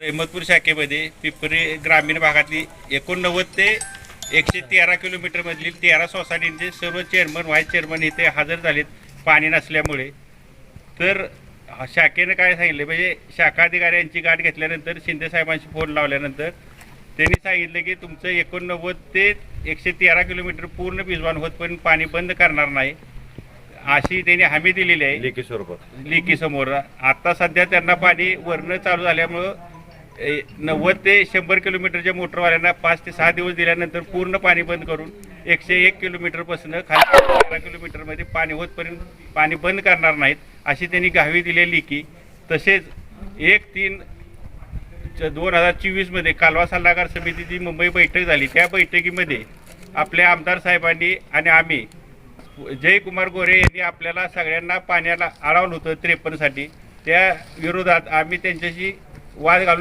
अहमदपूर शाखेमध्ये पिंपरी ग्रामीण भागातली एकोणनव्वद ते एकशे तेरा किलोमीटरमधील तेरा सोसायटींचे सर्व चेअरमन व्हाईस चेअरमन इथे हजर झालेत पाणी नसल्यामुळे. तर शाखेनं काय सांगितलं? म्हणजे शाखा अधिकारी यांची गाठ घेतल्यानंतर शिंदे साहेबांशी फोन लावल्यानंतर त्यांनी सांगितलं की तुमचं एकोणनव्वद ते एकशे तेरा किलोमीटर पूर्ण भिजवान होतपर्यंत पाणी बंद करणार नाही अशी त्यांनी हमी दिलेली आहे. लेखी स्वरूपात. लेकी समोर. आता सध्या त्यांना पाणी वरनं चालू झाल्यामुळं नव्वद ते शंभर किलोमीटरच्या मोटरवाल्यांना पाच ते सहा दिवस दिल्यानंतर पूर्ण पाणी बंद करून एकशे एक किलोमीटरपासून खाली बारा किलोमीटरमध्ये पाणी होतपर्यंत पाणी बंद करणार नाहीत अशी त्यांनी गावी दिलेली की तसेच एक तीन दोन हजार चोवीसमध्ये कालवा सल्लागार समितीची मुंबई बैठक झाली. त्या बैठकीमध्ये आपल्या आमदार साहेबांनी आणि आम्ही जयकुमार गोरे यांनी आपल्याला सगळ्यांना पाण्याला अडवलं होतं त्रेपन्नसाठी. त्या विरोधात आम्ही त्यांच्याशी वाद घालून